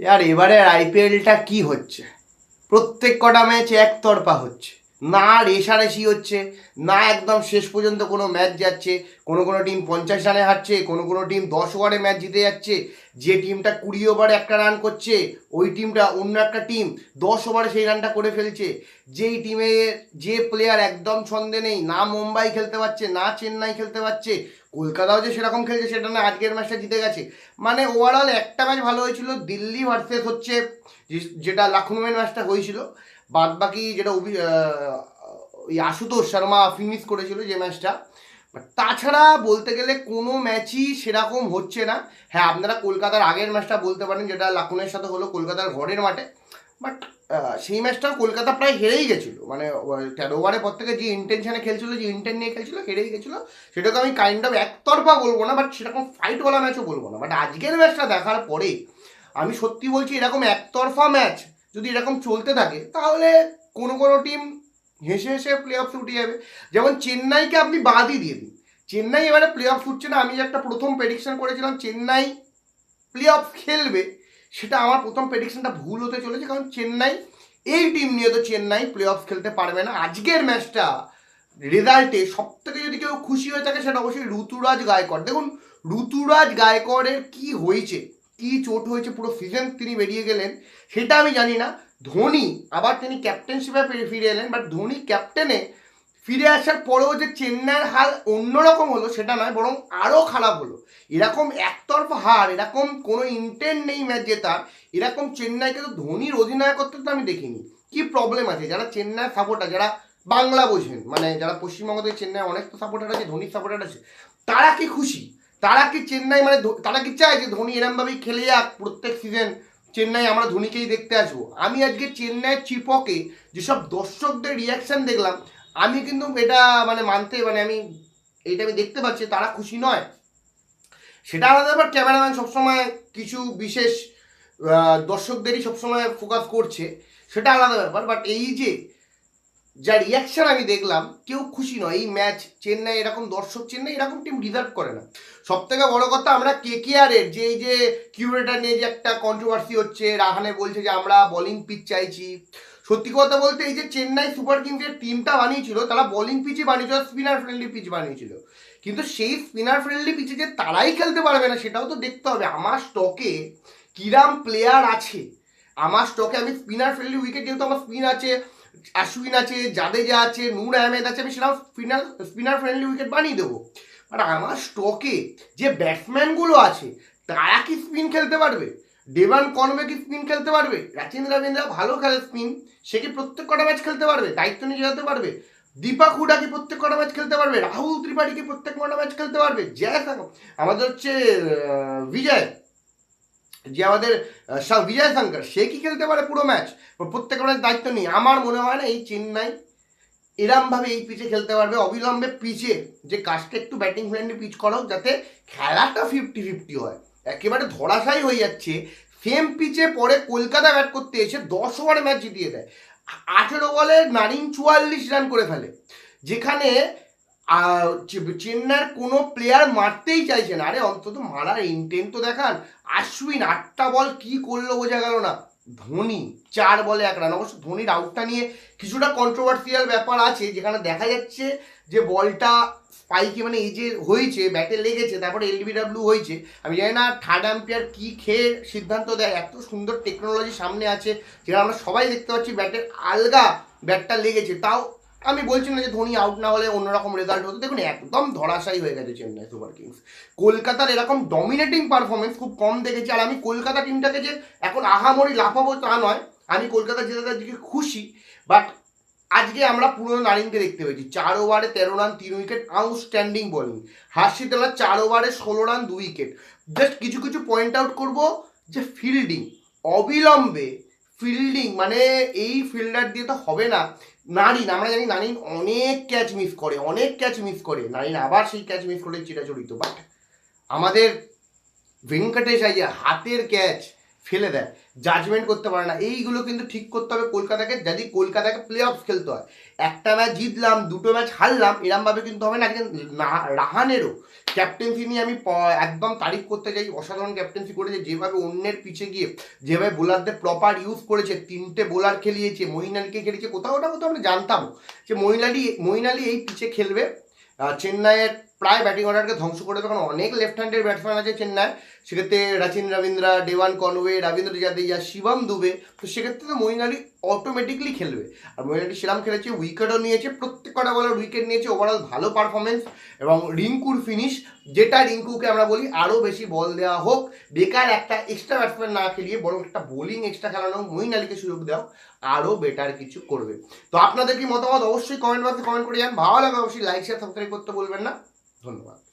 আর এবারে আইপিএলটা কি হচ্ছে? প্রত্যেক কটা ম্যাচ একতরফা হচ্ছে। না রেশারেশি হচ্ছে, না একদম শেষ পর্যন্ত কোনো ম্যাচ যাচ্ছে। কোনো কোনো টিম পঞ্চাশ রানে হারছে, কোনো কোনো টিম দশ ওভারে ম্যাচ জিতে যাচ্ছে। যে টিমটা কুড়ি ওভারে একটা রান করছে, ওই টিমটা অন্য একটা টিম দশ ওভারে সেই রানটা করে ফেলছে। যেই টিমে যে প্লেয়ার একদম ছন্দে নেই, না মুম্বাই খেলতে পারছে, না চেন্নাই খেলতে পারছে কলকাতাও যে সেরকম খেলছে সেটা না, আজকের ম্যাচটা জিতে গেছে। মানে ওভারঅল একটা ম্যাচ ভালো হয়েছিল, দিল্লি ভার্সেস হচ্ছে যেটা লখনৌয়ের ম্যাচটা হয়েছিল। বাদ বাকি যেটা অভি ওই আশুতোষ শর্মা ফিনিশ করেছিল যে ম্যাচটা তাছাড়া বলতে গেলে কোনো ম্যাচই সেরকম হচ্ছে না। হ্যাঁ আপনারা কলকাতার আগের ম্যাচটা বলতে পারেন, যেটা লাকুনের সাথে হলো কলকাতার ঘরের মাঠে। বাট সেই ম্যাচটাও কলকাতা প্রায় হেরেই গেছিল। মানে তেরো ওভারের পর থেকে যে ইন্টেনশনে খেলছিল, যে ইন্টেন নিয়ে খেলছিল, হেরেই গেছিল। সেটাকে আমি কাইন্ড অফ একতরফা বলব না বাট সেরকম ফাইটওয়ালা ম্যাচও বলব না। বাট আজকের ম্যাচটা দেখার পরে আমি সত্যি বলছি, এরকম একতরফা ম্যাচ যদি এরকম চলতে থাকে, তাহলে কোনো কোনো টিম হেসে হেসে প্লে অফ উঠে যাবে। যেমন চেন্নাইকে আপনি বাদই দিয়ে দিন। চেন্নাই এবারে প্লে অফ উঠছে না, আমি একটা প্রথম প্রেডিকশন করেছিলাম, চেন্নাই প্লে অফ খেলবে। সেটা আমার প্রথম প্রেডিকশনটা ভুল হতে চলেছে, কারণ চেন্নাই, এই টিম নিয়ে তো চেন্নাই প্লে অফ খেলতে পারবে না। আজকের ম্যাচটা রেজাল্টে সব থেকে যদি কেউ খুশি হয়ে থাকে, সেটা অবশ্যই ঋতুরাজ গায়কর। দেখুন, ঋতুরাজ গায়করের কি হয়েছে, কি চোট হয়েছে পুরো সিজন তিনি বেরিয়ে গেলেন, সেটা আমি জানি না। ধোনি, আবার তিনি ক্যাপ্টেনশিপে ফিরে- এলেন বাট ধোনি ক্যাপ্টেনে ফিরে আসার পরেও যে চেন্নাইয়ের হাল অন্যরকম হলো, সেটা নয়, বরং আরও খারাপ হলো। এরকম একতরফা হার, এরকম কোনো ইন্টেন্ট নেই ম্যাচ জেতার, এরকম চেন্নাইকে তো ধোনির অধিনায়কত্ব তো আমি দেখিনি। কি প্রবলেম আছে? যারা চেন্নাই সাপোর্টার যারা বাংলা বোঝেন মানে যারা পশ্চিমবঙ্গ থেকে চেন্নাই অনেক তো সাপোর্টার আছে, ধোনির সাপোর্টার আছে, তারা কি খুশি? তারা কি চেন্নাই মানে তারা কি চায় যে ধোনি এরমভাবেই খেলে যাক প্রত্যেক সিজন চেন্নাই আমরা ধোনিকেই দেখতে আসব। আমি আজকে চেন্নাইয়ের চিপকে যেসব দর্শকদের রিয়াকশন দেখলাম আমি কিন্তু এটা মানে মানতে মানে আমি এইটা আমি দেখতে পাচ্ছি, তারা খুশি নয়। সেটা আলাদা ব্যাপার, ক্যামেরাম্যান সবসময় কিছু বিশেষ দর্শকদেরই সবসময় ফোকাস করছে, সেটা আলাদা ব্যাপার বাট এই যে যা রিয়াকশন আমি দেখলাম, কেউ খুশি নয়। এই ম্যাচ চেন্নাই এরকম দর্শক, চেন্নাই এরকম টিম ডিজার্ভ করে না। সব থেকে বড় কথা, আমরা কে কে এর যে, এই যে কিউরেটার নিয়ে যে একটা কন্ট্রোভার্সি হচ্ছে, রাহানে বলছে যে, আমরা বোলিং পিচ চাইছি। সত্যি কথা বলতে, এই যে চেন্নাই সুপার কিংসের টিমটা বানিয়েছিল, তারা বোলিং পিচই বানিয়েছিল স্পিনার ফ্রেন্ডলি পিচ বানিয়েছিল। কিন্তু সেই স্পিনার ফ্রেন্ডলি পিচে যে তারাই খেলতে পারবে না, সেটাও তো দেখতে হবে। আমার স্টকে কিরাম প্লেয়ার আছে। আমার স্টকে আমি স্পিনার ফ্রেন্ডলি উইকেট যেহেতু আমার স্পিন আছে আশ্বিন আছে, জাদেজা আছে নূর আহমেদ আছে, আমি সেরকম স্পিনার স্পিনার ফ্রেন্ডলি উইকেট বানিয়ে দেবো। বাট আমার স্টকে যে ব্যাটসম্যানগুলো আছে, তারা কি স্পিন খেলতে পারবে? ডেভান কনবে কি স্পিন খেলতে পারবে? রাচিন রবীন্দ্র ভালো খেলে স্পিন সে কি প্রত্যেক কটা ম্যাচ খেলতে পারবে? দায়িত্ব নিয়ে যেতে পারবে? দীপক হুডা কি প্রত্যেক কটা ম্যাচ খেলতে পারবে? রাহুল ত্রিপাঠী কি প্রত্যেক কটা ম্যাচ খেলতে পারবে? জয় আমাদের হচ্ছে বিজয়। যে আমাদের বিজয় শঙ্কর, সে কি খেলতে পারে পুরো ম্যাচ? প্রত্যেক ম্যাচ দায়িত্ব নেই। আমার মনে হয় না এই চেন্নাই এরমভাবে এই পিচে খেলতে পারবে। অবিলম্বে পিচে যে কাজটা একটু ব্যাটিং ফ্রেন্ডলি পিচ করো যাতে খেলাটা ফিফটি ফিফটি হয়। একেবারে ধরাশায়ী হয়ে যাচ্ছে। সেম পিচে পরে কলকাতা ব্যাট করতে এসে দশ ওভারে ম্যাচ জিতিয়ে দেয়। আঠেরো বলে নারিন চুয়াল্লিশ রান করে ফেলে। যেখানে চেন্নাইয়ের কোনো প্লেয়ার মারতেই চাইছে না। আরে, অন্তত মারার ইন্টেন্ট তো দেখান। আশ্বিন আটটা বল কি করল বোঝা গেল না। ধোনি, চার বলে এক রান অবশ্য ধোনির আউটটা নিয়ে কিছুটা কন্ট্রোভার্সিয়াল ব্যাপার আছে, যেখানে দেখা যাচ্ছে যে বলটা স্পাইকে মানে এই যে হয়েছে ব্যাটে লেগেছে, তারপরে এলবিডাব্লিউ হয়েছে। আমি জানি না থার্ড আম্পায়ার কী খেয়ে সিদ্ধান্ত দেয়। এত সুন্দর টেকনোলজি সামনে আছে, যেটা আমরা সবাই দেখতে পাচ্ছি ব্যাটের আলগা ব্যাটটা লেগেছে। তাও আমি বলছি না যে ধোনি আউট না হলে অন্যরকম রেজাল্ট হতো। দেখুন, একদম ধরাশায়ী হয়ে গেছে চেন্নাই সুপার কিংস। কলকাতার এরকম ডমিনেটিং পারফরমেন্স খুব কম দেখেছি, আর আমি কলকাতা টিমটাকে যে এখন আহামরি লাফাবো তা নয়। আমি কলকাতা জেতার দিকে খুশি বাট আজকে আমরা পুরনো নারিনকে দেখতে পেয়েছি। চার ওভারে তেরো রান তিন উইকেট আউটস্ট্যান্ডিং বোলিং হাসিতলা চার ওভারে ষোলো রান দু উইকেট জাস্ট কিছু কিছু পয়েন্ট আউট করব যে ফিল্ডিং অবিলম্বে ফিল্ডিং মানে এই ফিল্ডার দিয়ে তো হবে না। নারিন আমরা জানি নারিন অনেক ক্যাচ মিস করে, অনেক ক্যাচ মিস করে। নারিন আবার সেই ক্যাচ মিস করে চিরাচরিত। বাট আমাদের ভেঙ্কটেশ আইয়া হাতের ক্যাচ ফেলে দেয়। জাজমেন্ট করতে পারে না। এইগুলো কিন্তু ঠিক করতে হবে কলকাতাকে, যদি কলকাতাকে প্লে অফ খেলতে হয়। একটা ম্যাচ জিতলাম, দুটো ম্যাচ হারলাম, এরমভাবে কিন্তু হবে না। একজন রাহানেরও ক্যাপ্টেন্সি নিয়ে আমি একদম তারিফ করতে চাই। অসাধারণ ক্যাপ্টেন্সি করেছে। যেভাবে অন্যের পিছে গিয়ে, যেভাবে বোলারদের প্রপার ইউজ করেছে, তিনটে বোলার খেলিয়েছে, মহিনালিকে খেলিয়েছে কোথাও না কোথাও আমরা জানতাম যে মহিনালি মহিনালি এই পিচে খেলবে। চেন্নাইয়ের প্রায় ব্যাটিং অর্ডারকে ধ্বংস করে দেবে। কারণ অনেক লেফট হ্যান্ডের ব্যাটসম্যান আছে চেন্নাই। সেক্ষেত্রে রাচিন রবীন্দ্রা দেওয়ান কনওয়ে, রবীন্দ্র জাদেজা, শিবম দুবে। তো সেক্ষেত্রে তো মঈন আলী অটোমেটিকলি খেলবে। আর মঈন আলী সেরাম খেলেছে, উইকেটও নিয়েছে প্রত্যেক কটা বলার উইকেট নিয়েছে। ওভারঅল ভালো পারফরমেন্স এবং রিঙ্কুর ফিনিশ যেটা রিঙ্কুকে আমরা বলি আরও বেশি বল দেওয়া হোক। বেকার একটা এক্সট্রা ব্যাটসম্যান না খেলিয়ে বরং একটা বোলিং এক্সট্রা খেলানো মঈন আলীকে সুযোগ দাও আরও বেটার কিছু করবে। তো আপনাদের কি মতামত? অবশ্যই কমেন্ট বক্সে কমেন্ট করে যান ভালো লাগে অবশ্যই লাইক শেয়ার সাবস্ক্রাইব করতে বলবেন না। ধন্যবাদ